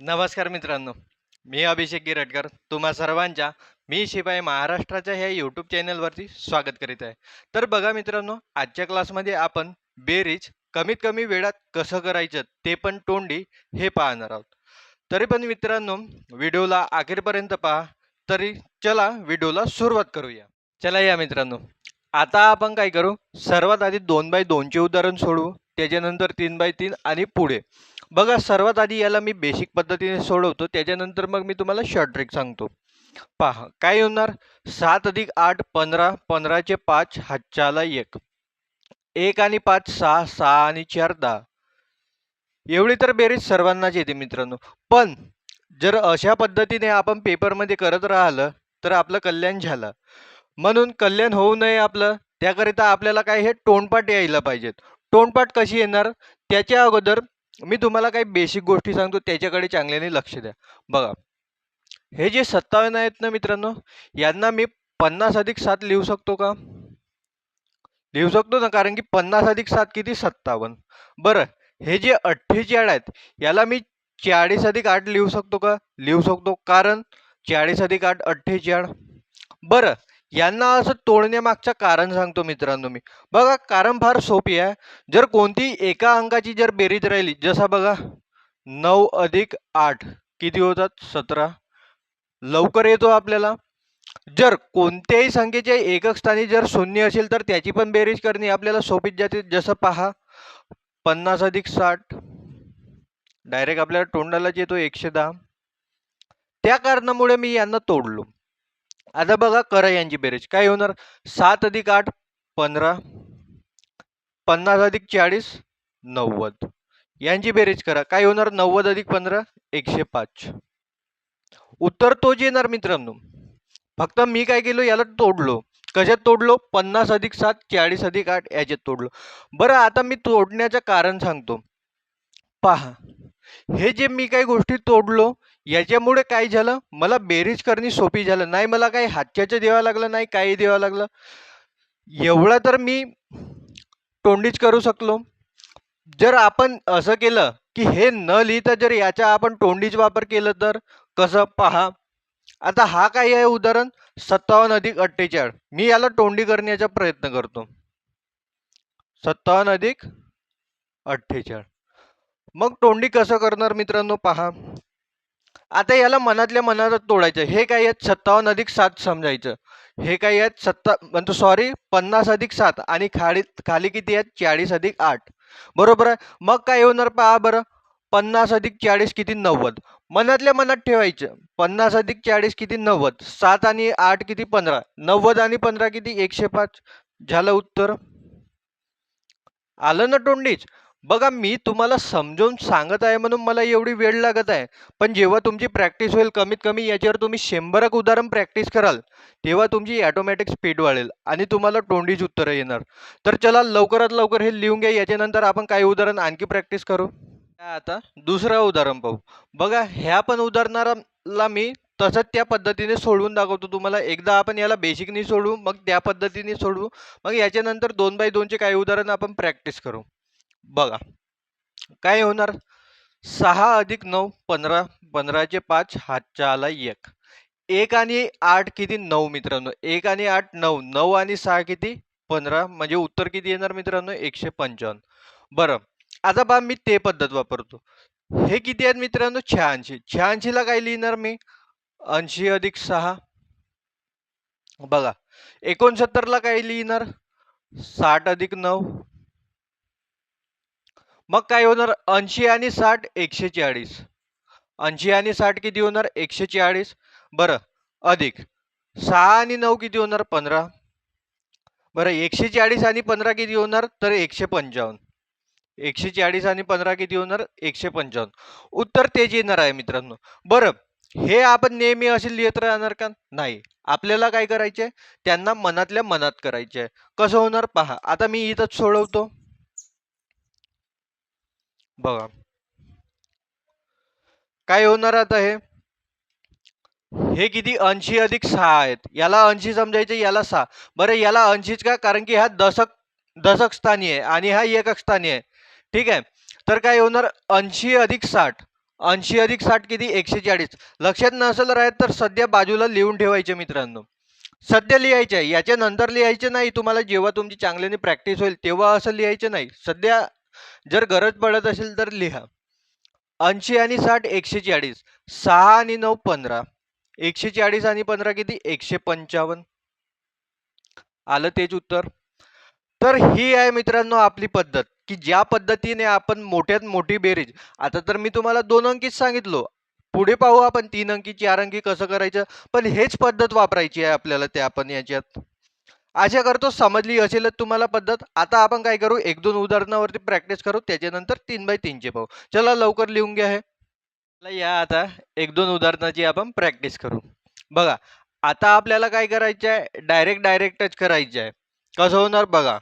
नमस्कार मित्रांनो मी अभिषेक गिरटकर. तुम्हा सर्वांच्या मी शिपाई महाराष्ट्राच्या ह्या यूट्यूब चॅनलवरती स्वागत करीत आहे. तर बघा मित्रांनो आजच्या क्लासमध्ये आपण बेरीज कमीत कमी वेळात कसं करायचं ते पण तोंडी हे पाहणार आहोत. तरी पण मित्रांनो व्हिडिओला अखेरपर्यंत पहा. तरी चला व्हिडिओला सुरुवात करूया. चला या मित्रांनो. आता आपण काय करू? सर्वात आधी दोन बाय दोनचे उदाहरण सोडवू. त्याच्यानंतर तीन बाय तीन आणि पुढे. बघा सर्वात आधी याला मी बेसिक पद्धतीने सोडवतो. त्याच्यानंतर मग मी तुम्हाला शॉर्ट ट्रिक सांगतो. पहा काय होणार? सात अधिक आठ पंधरा. पंधराचे पाच हातच्याला एक. एक आणि पाच सहा. सहा आणि चार दहा. एवढी तर बेरीज सर्वांनाच येते मित्रांनो. पण जर अशा पद्धतीने आपण पेपरमध्ये करत राहिलं तर आपलं कल्याण झालं. म्हणून कल्याण होऊ नये आपलं त्याकरिता आपल्याला काय हे तोंडपाठ यायला पाहिजेत. तोंडपाठ कशी येणार? त्याच्या अगोदर मी तुम्हाला काही बेसिक गोष्टी सांगतो त्याच्याकडे चांगल्याने लक्ष द्या. बघा हे जे सत्तावन्न आहेत ना मित्रांनो यांना मी पन्नास अधिक सात लिहू शकतो का? लिहू शकतो ना कारण की पन्नास अधिक सात किती? सत्तावन्न. बरं हे जे अठ्ठेचाळ आहेत याला मी चाळीस अधिक आठ लिहू शकतो का? लिहू शकतो. कारण चाळीस अधिक आठ अठ्ठेचाळ बरं यांना असं तोडण्यामागचं कारण सांगतो मित्रांनो मी. बघा कारण फार सोपी आहे. जर कोणती एका अंकाची जर बेरीज राहिली जसा बघा नऊ अधिक आठ किती होतात? सतरा. लवकर येतो आपल्याला. जर कोणत्याही संख्येच्या एकक स्थानी जर शून्य असेल तर त्याची पण बेरीज करणे आपल्याला सोपीच जाते. जसं पहा पन्नास अधिक साठ. डायरेक्ट आपल्याला तोंडालाच येतो एकशे दहा. त्या कारणामुळे मी यांना तोडलो. आता बघा करा यांची बेरीज. काय होणार? सात अधिक आठ पंधरा. पन्नास अधिक चाळीस नव्वद. यांची बेरीज करा. काय होणार? नव्वद अधिक पंधरा एकशे पाच. उत्तर तोच येणार मित्रांनो. फक्त मी काय केलो? याला तोडलो. कशात तोडलो? पन्नास अधिक सात चाळीस अधिक आठ याच्यात तोडलो. बरं आता मी तोडण्याचं कारण सांगतो. पहा. हे जे मी काही गोष्टी तोडलो याच्यामुळे काय झालं? मला बेरीज करणे सोपी झालं. नाही मला काही हातच्याचं द्यावं लागलं नाही काही द्यावं लागलं. एवढं तर मी तोंडीच करू शकलो. जर आपण असं केलं की हे न लिहिता जर याचा आपण तोंडीच वापर केलं तर कसं? पहा. आता हा काही आहे उदाहरण? सत्तावन्न अधिक अठ्ठेचाळ मी याला तोंडी करण्याचा प्रयत्न करतो. सत्तावन्न अधिक अठ्ठेचाळ मग तोंडी कसं करणार मित्रांनो? पहा. आता याला मनातल्या मनात तोडायचं. हे काय आहेत? सत्तावन्न अधिक सात समजायचं. हे काय आहेत? सत्ता म्हणतो सॉरी पन्नास अधिक सात आणि खाली खाली किती आहेत? चाळीस अधिक आठ. बरोबर आहे? मग काय होणार पहा बरं. पन्नास अधिक चाळीस किती? नव्वद. मनातल्या मनात ठेवायचं. पन्नास अधिक चाळीस किती? नव्वद. सात आणि आठ किती? पंधरा. नव्वद आणि पंधरा किती? एकशे पाच. झालं उत्तर? आलं ना तोंडीच? बघा मी तुम्हाला समजावून सांगत आहे म्हणून मला एवढी वेळ लागत आहे. पण जेव्हा तुमची प्रॅक्टिस होईल कमीत कमी याच्यावर तुम्ही शंभरक उदाहरण प्रॅक्टिस कराल तेव्हा तुमची ॲटोमॅटिक स्पीड वाढेल आणि तुम्हाला तोंडीच उत्तरं येणार. तर चला लवकरात लवकर हे लिहून घ्या याच्यानंतर आपण काही उदाहरण आणखी प्रॅक्टिस करू. आता? दुसरं उदाहरण पाहू. बघा ह्या पण उदाहरणाला मी तसंच त्या पद्धतीने सोडवून दाखवतो तुम्हाला. एकदा आपण याला बेसिकनी सोडवू मग त्या पद्धतीने सोडवू मग याच्यानंतर दोन बाय दोनचे काही उदाहरण आपण प्रॅक्टिस करू. बघा. काय होणार? सहा अधिक नऊ पंधरा पंधराचे पाच हातच्या आला एक. एक आणि आठ किती? नऊ मित्रांनो. एक आणि आठ नऊ. नऊ आणि सहा किती? पंधरा. म्हणजे उत्तर किती येणार मित्रांनो? एकशे पंचावन्न. बरं. आता बा मी ते पद्धत वापरतो. हे किती आहेत मित्रांनो? शहाऐंशी. शहाऐंशीला काय लिहिणार मी? ऐंशी अधिक सहा. बघा. एकोणसत्तरला काय लिहिणार? साठ अधिक नऊ. मग काय होणार? ऐंशी आणि साठ एकशे चाळीस ऐंशी आणि साठ किती होणार? एकशे चाळीस बरं अधिक. सहा आणि नऊ किती होणार? पंधरा. बरं एकशे चाळीस आणि पंधरा किती होणार? तर एकशे पंचावन्न एकशे चाळीस आणि पंधरा किती होणार? एकशे पंचावन्न उत्तर तेच येणार आहे मित्रांनो. बरं हे आपण नेहमी असे लिहित राहणार का? नाही. आपल्याला काय करायचे आहे त्यांना मनातल्या मनात करायचे आहे कसं होणार? पहा. आता मी इथंच सोडवतो. बघा. काय होणार आता हे? हे किती ऐंशी अधिक सहा आहेत. याला ऐंशी समजायचे याला सहा. बरं याला ऐंशीच का? कारण की हा दशक दशक स्थानी आहे आणि हा एकक स्थानी आहे. ठीक आहे? तर काय होणार? ऐंशी अधिक साठ. ऐंशी अधिक साठ किती? एकशे चाळीस लक्षात नसेल राहत तर सध्या बाजूला लिहून ठेवायचे मित्रांनो. सध्या लिहायचे आहे. याच्या नंतर लिहायचे नाही. तुम्हाला जेव्हा तुमची चांगल्याने प्रॅक्टिस होईल तेव्हा असं लिहायचं नाही. सध्या जर गरज पडत असेल तर लिहा. ऐंशी आणि साठ एकशे चाळीस सहा आणि नऊ पंधरा. एकशे चाळीस आणि पंधरा किती? एकशे पंचावन्न. आलं तेच उत्तर? तर ही आहे मित्रांनो आपली पद्धत की ज्या पद्धतीने आपण मोठ्यात मोठी बेरीज आता तर मी तुम्हाला दोन अंकीच सांगितलो. पुढे पाहू आपण तीन अंकी चार अंकी कसं करायचं? पण हेच पद्धत वापरायची आहे आपल्याला त्या आपण याच्यात. आशा करतो समजली असेलच तुम्हाला पद्धत. आता आपण काय करू? एक दोन उदाहरणावरती प्रॅक्टिस करू. त्याच्यानंतर तीन बाय तीनचे पाहू. चला लवकर लिहून घ्या हे. चला या आता. एक दोन उदाहरणाची आपण प्रॅक्टिस करू. बघा आता आपल्याला काय करायचं आहे डायरेक्ट डायरेक्ट टच करायचं आहे कसं होणार? बघा.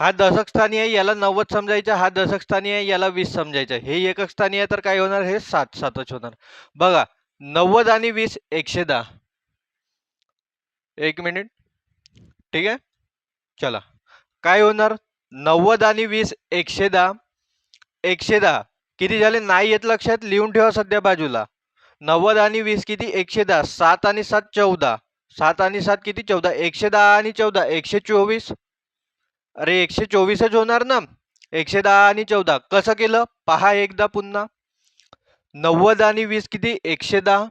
हा दशक स्थानी आहे याला नव्वद समजायचं. हा दशक स्थानी आहे याला वीस समजायचं. हे एकक स्थानी आहे तर काय होणार? हे सात सातच होणार. बघा नव्वद आणि वीस एकशे दहा. एक मिनिट ठीक आहे? चला. काय होणार? नव्वद आणि वीस एकशे दहा. एकशे दहा. किती झाले? नाही येत लक्षात? लिहून ठेवा सध्या बाजूला. नव्वद आणि वीस किती? एकशे दहा. सात आणि सात चौदा. सात आणि सात किती? चौदा. एकशे दहा आणि चौदा. एकशे चोवीस. अरे एकशे चोवीसच होणार ना? एकशे दहा आणि चौदा. कसं केलं? पहा एकदा पुन्हा. नव्वद आणि वीस किती? एकशे दहा.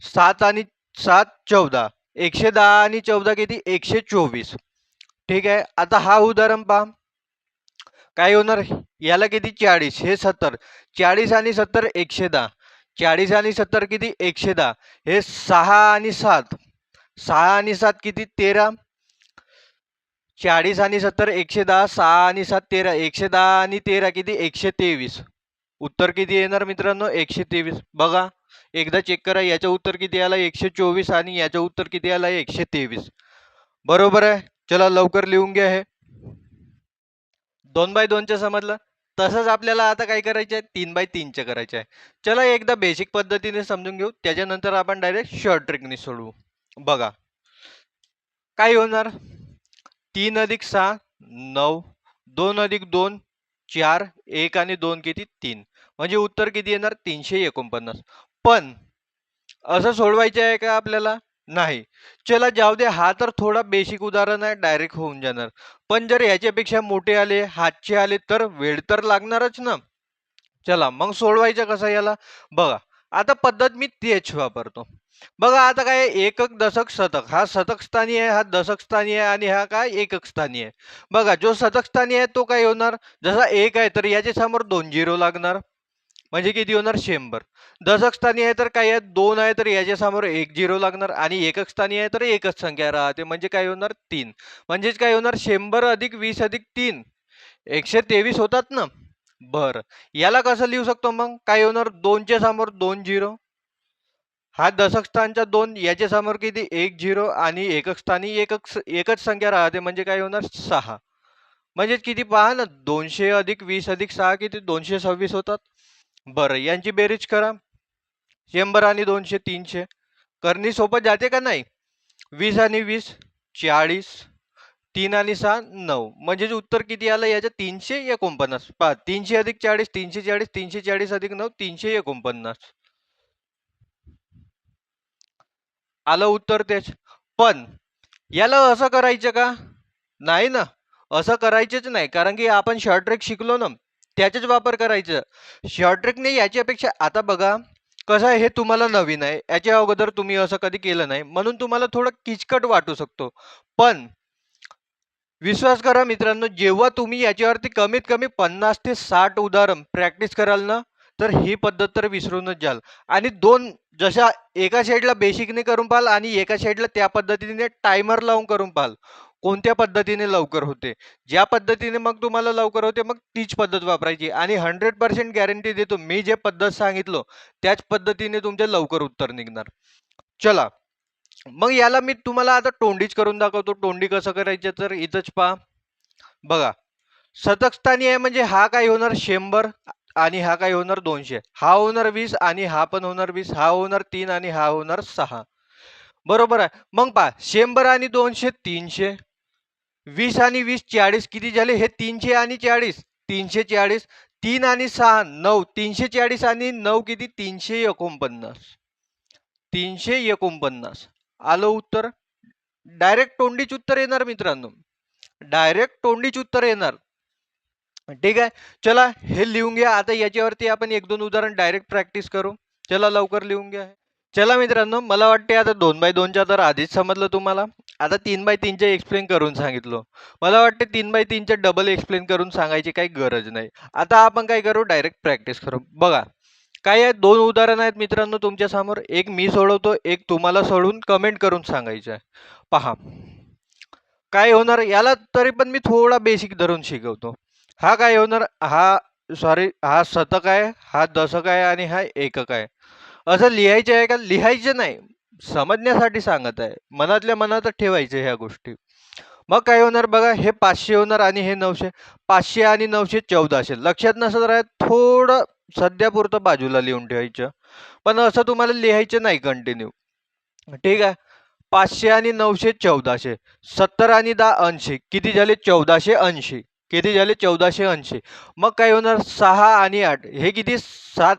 सात आणि सात चौदा. एकशे दहा आणि चौदा किती? एकशे चोवीस. ठीक आहे. आता हा उदाहरण पहा. काय होणार? याला किती? चाळीस. हे सत्तर. चाळीस आणि सत्तर एकशे दहा. चाळीस आणि सत्तर किती? एकशे दहा. हे सहा आणि सात. सहा आणि सात किती? तेरा. चाळीस आणि सत्तर एकशे दहा. सहा आणि सात तेरा. एकशे दहा आणि तेरा किती? एकशे तेवीस. उत्तर किती येणार मित्रांनो? एकशे तेवीस. बघा. एकदा चेक करा याचं उत्तर किती आलं? एकशे चोवीस आणि याचं उत्तर किती आलं? एकशे तेवीस. बरोबर आहे? चला लवकर लिहून घ्या हे. दोन बाय दोनचं समजलं? तसंच आपल्याला आता काय करायचं आहे? तीन बाय तीनचं करायचं आहे. चला एकदा बेसिक पद्धतीने समजून घेऊ. त्याच्यानंतर आपण डायरेक्ट शॉर्ट ट्रिकने सोडवू. बघा. काय होणार? तीन अधिक सहा नऊ. दोन अधिक दोन चार. एक आणि दोन किती? तीन. म्हणजे उत्तर किती येणार? तीनशे एकोणपन्नास. पण असं सोडवायचं आहे का आपल्याला? नाही. चला जाऊ दे. हा तर थोडा बेसिक उदाहरण आहे डायरेक्ट होऊन जाणार. पण जर याच्यापेक्षा मोठे आले हातचे आले तर वेळ तर लागणारच ना? चला मग सोडवायचं कसं याला? बघा आता पद्धत मी तेच वापरतो. बघा आता काय एकक दशक शतक. हा शतक स्थानी आहे हा दशक स्थानी आहे आणि हा काय? एकक स्थानी आहे. बघा जो शतक स्थानी आहे तो काय होणार? जसा एक आहे तर याच्या समोर दोन झिरो लागणार. म्हणजे किती होणार? शंभर. दशक स्थानी आहे तर काय आहे? दोन आहे तर याच्यासमोर एक झिरो लागणार आणि एकक स्थानी आहे तर एकच संख्या राहते. म्हणजे काय होणार? तीन. म्हणजेच काय होणार? शंभर अधिक वीस अधिक तीन. एकशे तेवीस होतात ना? बरं. याला कसं लिहू शकतो मग? काय होणार? दोनच्या समोर दोन झिरो हा दशक स्थानच्या दोन याच्या समोर किती? एक झिरो आणि एकक स्थानी एकक एकच संख्या राहते. म्हणजे काय होणार? सहा. म्हणजेच किती? पहा ना दोनशे अधिक वीस अधिक सहा किती? दोनशे सव्वीस होतात. बरं यांची बेरीज करा. शंभर आणि दोनशे तीनशे. करणी सोबत जाते का नाही? वीस आणि वीस चाळीस तीन आणि सहा नऊ. म्हणजे उत्तर किती आलं? याच्या तीनशे एकोणपन्नास. पहा तीनशे अधिक चाळीस तीनशे चाळीस तीनशे चाळीस अधिक नऊ तीनशे एकोणपन्नास. आलं उत्तर तेच. पण याला असं करायचं का? नाही ना. असं करायचंच नाही. कारण की आपण शॉर्ट ट्रेक शिकलो ना त्याचाच वापर करायचं. शॉर्ट ट्रेकने अपेक्षा आता बघा कसं आहे हे तुम्हाला नवीन आहे. याच्या अगोदर तुम्ही असं कधी केलं नाही. म्हणून तुम्हाला थोडं किचकट वाटू शकतो. पण विश्वास करा मित्रांनो जेव्हा तुम्ही याच्यावरती कमीत कमी पन्नास ते साठ उदाहरण प्रॅक्टिस कराल ना तर ही पद्धत तर विसरूनच जाल. आणि दोन जशा एका साईडला बेसिकने करून पाहाल आणि एका साईडला त्या पद्धतीने टायमर लावून करून पाहाल. कोणत्या पद्धतीने लवकर होते? ज्या पद्धतीने मग तुम्हाला लवकर होते मग तीच पद्धत वापरायची. आणि हंड्रेड पर्सेंट गॅरंटी देतो. मी जे पद्धत सांगितलं त्याच पद्धतीने तुमचे लवकर उत्तर निघणार. चला. मग याला मी तुम्हाला आता तोंडीच करून दाखवतो. तोंडी कसं करायचं तर इथंच पहा. बघा. सतकस्थानी आहे म्हणजे हा काय होणार? शंभर आणि हा काय होणार? दोनशे. हा होणार वीस आणि हा पण होणार वीस. हा होणार तीन आणि हा होणार सहा. बरोबर आहे. मग पहा. शंभर आणि दोनशे तीनशे. वीस आणि वीस चाळीस किती झाले? हे तीनशे आणि चाळीस. तीनशे चाळीस तीन आणि सहा नऊ. तीनशे चाळीस आणि नऊ किती? तीनशे एकोणपन्नास. तीनशे एकोणपन्नास. आलं उत्तर? डायरेक्ट तोंडीच उत्तर येणार मित्रांनो. डायरेक्ट तोंडीच उत्तर येणार. ठीक आहे? चला हे लिहून घ्या. आता याच्यावरती आपण एक दोन उदाहरण डायरेक्ट प्रॅक्टिस करू. चला लवकर लिहून घ्या. चला मित्रांनो मला वाटते आता दोन बाय दोनच्या तर आधीच समजलं तुम्हाला. आता तीन बाय तीनचे एक्सप्लेन करून सांगितलं. मला वाटते तीन बाय तीनचे डबल एक्सप्लेन करून सांगायची काही गरज नाही. आता आपण काय करू? डायरेक्ट प्रॅक्टिस करू. बघा काय आहे दोन उदाहरणं आहेत मित्रांनो तुमच्यासमोर. एक मी सोडवतो एक तुम्हाला सोडून कमेंट करून सांगायचं आहे. पहा. काय होणार? याला तरी पण मी थोडा बेसिक धरून शिकवतो. हा काय होणार? हा सॉरी हा शतक आहे हा दशक आहे आणि हा एकक आहे. असं लिहायचं आहे का? लिहायचं नाही. समजण्यासाठी सांगत आहे. मनातल्या मनातच ठेवायचं ह्या गोष्टी. मग काय होणार बघा? हे पाचशे होणार आणि हे नऊशे. पाचशे आणि नऊशे चौदाशे. लक्षात नसत राहत थोडं सध्यापुरतं बाजूला लिहून ठेवायचं. पण असं तुम्हाला लिहायचं नाही कंटिन्यू ठीक आहे? पाचशे आणि नऊशे चौदाशे. सत्तर आणि दहा ऐंशी. किती झाले? चौदाशे ऐंशी. किती झाले? चौदाशे ऐंशी. मग काय होणार? सहा आणि आठ. हे किती? सात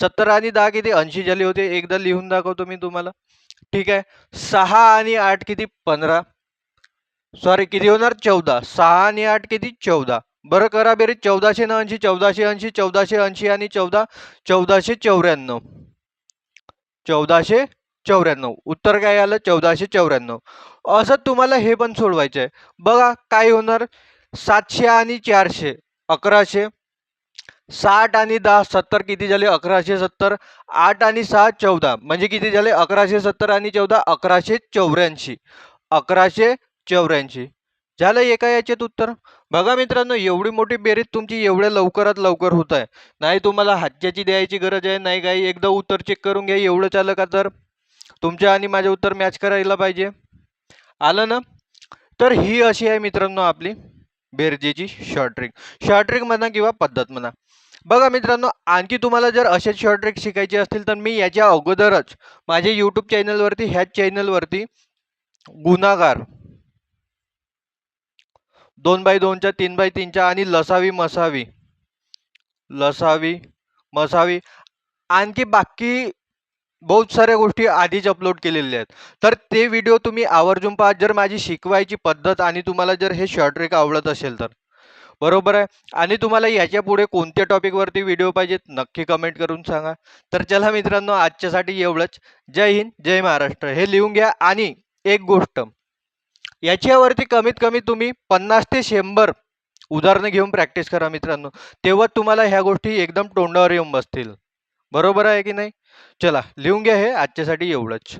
सत्तर आणि दहा किती? ऐंशी झाले होते. एकदा लिहून दाखवतो मी तुम्हाला. ठीक आहे. सहा आणि आठ किती? पंधरा. सॉरी किती होणार? चौदा. सहा आणि आठ किती? चौदा. बरं करा बेरीज चौदाशे न ऐंशी चौदाशे ऐंशी चौदाशे ऐंशी आणि चौदा. चौदाशे चौऱ्याण्णव. चौदाशे चौऱ्याण्णव. उत्तर काय आलं? चौदाशे चौऱ्याण्णव. असं तुम्हाला हे पण सोडवायचं आहे बघा काय होणार? सातशे आणि चारशे अकराशे. साठ आणि दहा सत्तर किती झाले? अकराशे सत्तर. आठ आणि सहा चौदा. म्हणजे किती झाले? अकराशे सत्तर आणि चौदा अकराशे चौऱ्याऐंशी. अकराशे चौऱ्याऐंशी. झालं एका याच्यात उत्तर? बघा मित्रांनो एवढी मोठी बेरीज तुमची एवढ्या लवकरात लवकर होत आहे. नाही तुम्हाला हातच्याची द्यायची गरज आहे नाही काही. एकदा उत्तर चेक करून घ्या एवढं चालं का तर? तुमच्या आणि माझे उत्तर मॅच करायला पाहिजे. आलं ना? तर ही अशी आहे मित्रांनो आपली बेरजेची शॉर्ट ट्रिक शॉर्ट ट्रिक म्हणा किंवा पद्धत म्हणा. बघा मित्रांनो आणखी तुम्हाला जर असेच शॉर्ट ट्रिक शिकायचे असतील तर मी याच्या अगोदरच माझ्या यूट्यूब चॅनलवरती ह्याच चॅनलवरती गुन्हागार. दोन बाय दोनच्या तीन बाय तीनच्या आणि लसावी मसावी. लसावी मसावी. आणखी बाकी बहुत साऱ्या गोष्टी आधीच अपलोड केलेल्या आहेत. तर ते व्हिडिओ तुम्ही आवर्जून पहा जर माझी शिकवायची पद्धत आणि तुम्हाला जर हे शॉर्ट ट्रेक आवडत असेल तर. बरोबर आहे. आणि तुम्हाला याच्यापुढे कोणत्या टॉपिकवरती व्हिडिओ पाहिजेत नक्की कमेंट करून सांगा. तर चला मित्रांनो आजच्यासाठी एवढंच. जय हिंद जय महाराष्ट्र. हे लिहून घ्या आणि एक गोष्ट. याच्यावरती कमीत कमी तुम्ही पन्नास ते शंभर उदाहरणं घेऊन प्रॅक्टिस करा मित्रांनो. तेव्हा तुम्हाला ह्या गोष्टी एकदम तोंडावर येऊन बसतील. बरोबर आहे की नाही? चला लिहून घ्या हे आजच्यासाठी एवढंच.